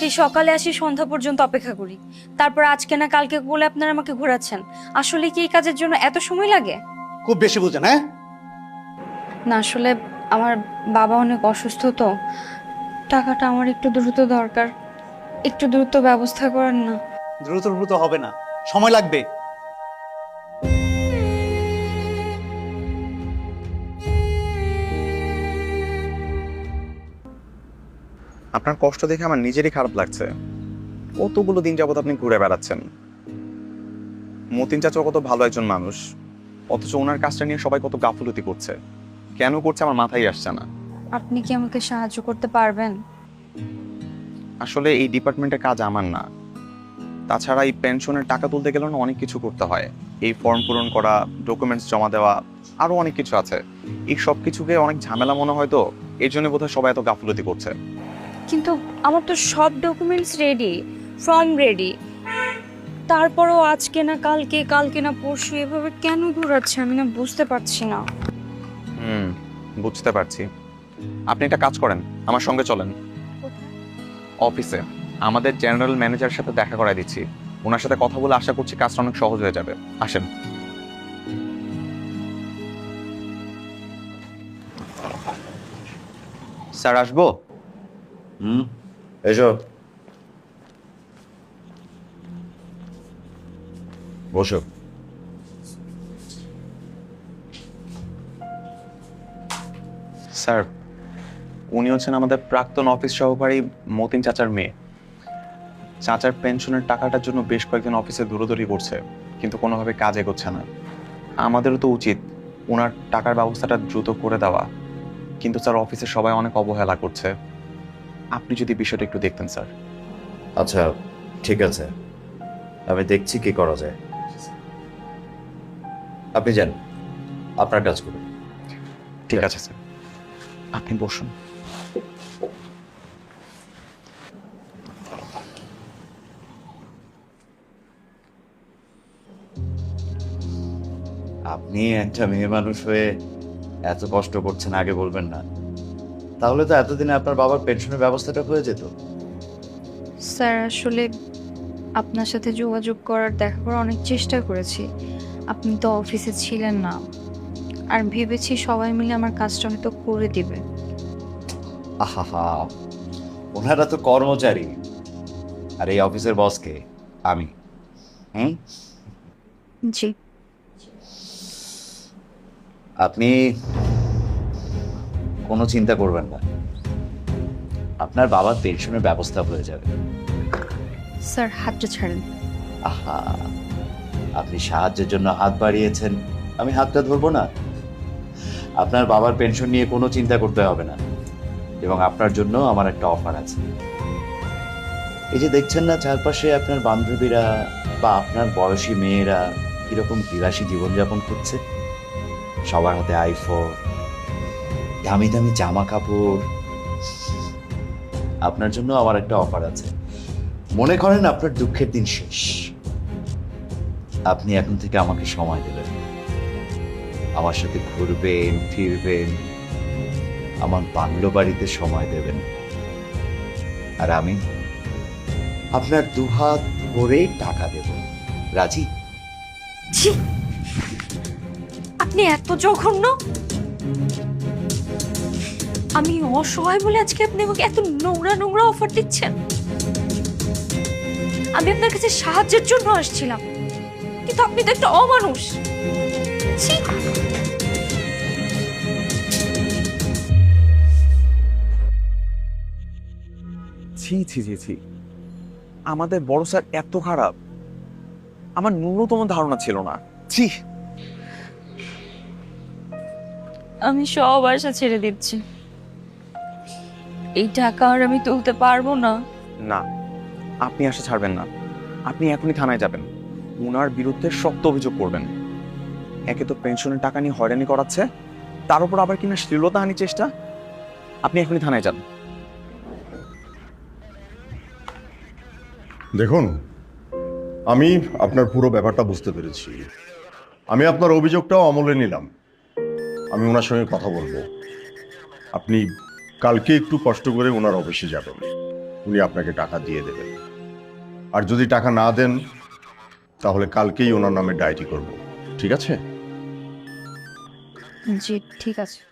সেই সকালে আসি সন্ধ্যা পর্যন্ত অপেক্ষা করি। তারপর আজকে না কালকে বলে আপনারা আমাকে ঘোরাচ্ছেন। আসলে কি এই কাজের জন্য এত সময় লাগে? খুব বেশি বুঝেন হ্যাঁ? না আসলে আমার বাবা অনেক অসুস্থ তো। টাকাটা আমার একটু দ্রুত দরকার। একটু দ্রুত ব্যবস্থা করেন না। দ্রুত দ্রুত হবে না। সময় লাগবে। আপনার কষ্ট দেখে আমার নিজেরই খারাপ লাগছে। কতগুলো দিন যাবত আপনি ঘুরে বেড়াচ্ছেন। মতিন চাচা কত ভালো একজন মানুষ। অথচ ওনার কাজটা নিয়ে সবাই কত গাফলতি করছে। কেন করছে আমার মাথায় আসছে না। আপনি কি আমাকে সাহায্য করতে পারবেন? আসলে এই ডিপার্টমেন্টের কাজ আমার না। তাছাড়া এই পেনশনের টাকা তুলতে গেলেও না অনেক কিছু করতে হয়। এই ফর্ম পূরণ করা ডকুমেন্টস জমা দেওয়া আরও অনেক কিছু আছে। এই সব কিছুকে অনেক ঝামেলা মনে হয় তো। এই জন্য বোধহয় সবাই এত গাফলতি করছে। কিন্তু আমার তো সব ডকুমেন্টস রেডি ফর্ম রেডি তারপরও আজকে না কালকে কালকে না পরশু এভাবে কেন ঘোরাচ্ছে আমি না বুঝতে পারছি না। হুম বুঝতে পারছি। আপনি একটা কাজ করেন আমার সঙ্গে চলেন। অফিসে আমাদের জেনারেল ম্যানেজারের সাথে দেখা করাই দিচ্ছি। ওনার সাথে কথা বলে আশা করছি কাজটা অনেক সহজ হয়ে যাবে। আসেন। স্যার আসব? হুম এসো বসো স্যার উনি হচ্ছেন আমাদের প্রাক্তন অফিস সহকারী মতিন চাচার মেয়ে। চাচার পেনশনের টাকাটার জন্য বেশ কয়েকদিন অফিসে দৌড়দৌড়ি করছে কিন্তু কোনোভাবে কাজ এগোচ্ছে না। আমাদেরও তো উচিত ওনার টাকার ব্যবস্থাটা দ্রুত করে দেওয়া কিন্তু স্যার অফিসে সবাই অনেক অবহেলা করছে। আপনি যদি বিষয়টা একটু দেখতেন স্যার। আচ্ছা ঠিক আছে। আমি দেখছি কি করা যায়। আপনি যান। আপনার কাজ করুন। ঠিক আছে স্যার। আপনি বসুন। আপনি একটা মেয়ে মানুষ হয়ে এত কষ্ট করছেন আগে বলবেন না। তাহলে তো এতদিনে আপনার বাবার পেনশনের ব্যবস্থাটা হয়ে যেত। স্যার আসলে আপনার সাথে যোগাযোগ করার দেখা করার অনেক চেষ্টা করেছি। আপনি তো অফিসে ছিলেন না। আর ভেবেছি সবাই মিলে আমার কাজটা হয়তো করে দিবে। আহা ওনারা তো কর্মচারী। আর এই অফিসের বসকে আমি। হুম? জি। আপনি কোনো চিন্তা করবেন না। আপনার বাবার পেনশনের ব্যবস্থা হয়ে যাবে। স্যার হাতটা ছাড়েন। আহা আপনি সাহায্যের জন্য হাত বাড়িয়েছেন। আমি হাতটা ধরবো না। আপনার বাবার পেনশন নিয়ে কোনো চিন্তা করতে হবে না। এবং আপনার জন্য আমার একটা অফার আছে। এই যে দেখছেন না চারপাশে আপনার বান্ধবীরা বা আপনার বয়সী মেয়েরা কীরকম বিলাসী জীবনযাপন করছে? সবার হাতে আইফোন দামি দামি জামা কাপড় আপনার জন্য আমার একটা অফার আছে। মনে করেন আপনার দুঃখের দিন শেষ। আপনি এখন থেকে আমাকে সময় দেবেন। আমার সাথে ঘুরবেন, ফিরবেন। আমার বাংলো বাড়িতে সময় দেবেন। আর আমি আপনার দুহাত ভরেই টাকা দেব। রাজি? আপনি এত জঘন্য! আমি অসহায় বলে আজকে আপনি আমাকে এত নোংরা নোংরা অফার দিচ্ছেন? আমি আপনার কাছে সাহায্যের জন্য আসছিলাম। কিন্তু আপনি তো একটা অমানুষ। ছি। ছি ছি ছি ছি। আমাদের বড় স্যার এত খারাপ। আমার ন্যূনতম ধারণা ছিল না। ছি। আমি সব আশা ছেড়ে দিচ্ছি। এই টাকা আর আমি তুলতে পারব না। না আপনি আশা ছাড়বেন না। আপনি এখনই থানায় যাবেন। উনার বিরুদ্ধে শক্ত অভিযোগ করবেন। একে তো পেনশনের টাকা নিয়ে হয়রানি করাচ্ছে তার উপর আবার কিনা শ্লীলতা শ্লীলতাহানি চেষ্টা? আপনি এখনই থানায় যান। দেখুন আমি আপনার পুরো ব্যাপারটা বুঝতে পেরেছি। আমি আপনার অভিযোগটাও আমলে নিলাম। আমি ওনার সঙ্গে কথা বলব। আপনি কালকে একটু কষ্ট করে ওনার অফিসে যাবেন। উনি আপনাকে টাকা দিয়ে দেবেন। আর যদি টাকা না দেন, তাহলে কালকেই ওনার নামে ডায়েরি করব। ঠিক আছে? জি, ঠিক আছে।